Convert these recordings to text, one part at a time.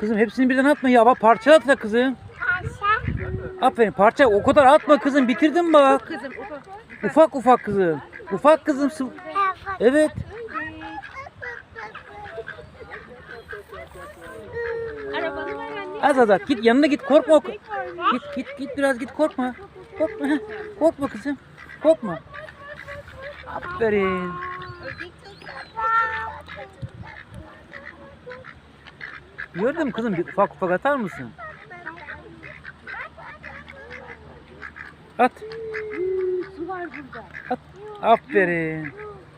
Kızım hepsini birden atma ya. Bak parça at da kızım. Paşa. Aferin parça o kadar atma kızım bitirdin bak. Kızım ufak. Ufak ufak kızım. Ufak kızım. Evet. Az az at. Git yanına git korkma. Git git git biraz git korkma. Korkma. Korkma kızım. Korkma. Aferin. Gördün mü kızım bir ufak ufak atar mısın? At. Su var burada. At. Aferin.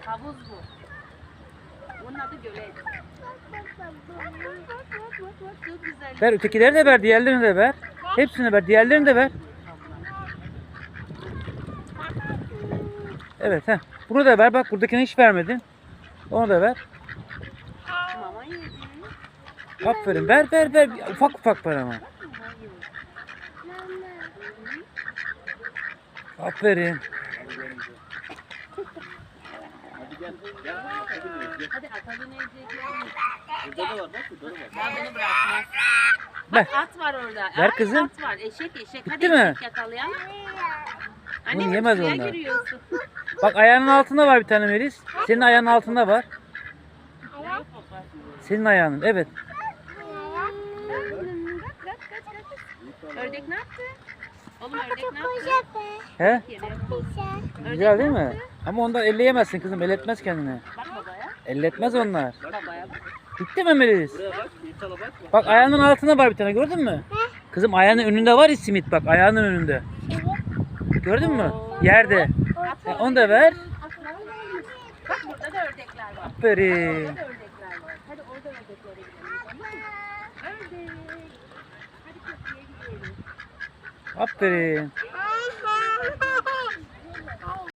Havuz bu. Onun adı gölet. Ver ötekileri de ver, diğerlerini de ver. Hepsini ver, diğerlerini de ver. Evet ha. Bunu da ver. Bak buradakini hiç vermedin. Onu da ver. Mama yedi. Aferin. Ver ver ver. Ufak ufak ver ama. Aferin. Hadi atalım. Burada da var bak burada da var. Ben bunu bırakmaz. Ver. Bak at var orada. Ver Ay, kızım. At var. Eşek eşek. Hadi Bitti mi? eşek yakalayalım. Bunu Anne yemez suya onlar. giriyorsun. Bak ayağının altında var bir tane Melis. Senin ayağının altında var. Senin ayağının. Evet. Ördek ne yaptı? Oğlum ördek ne yaptı? He? Güzel ne değil mi? Ama ondan elleyemezsin kızım. Elletmez kendini. Bak babaya. Elletmez onlar. Babaya bak. Bitti mi Melis? Buraya bak, yumurtala bak. Bak ayağının altında var bir tane gördün mü? Kızım ayağının önünde var ya simit bak ayağının önünde. Gördün mü? Yerde. E, onu da ver. Bak burada da ördekler var. Aferin. Orada da ördekler var. Hadi orada ördeklere gidelim. Aferin.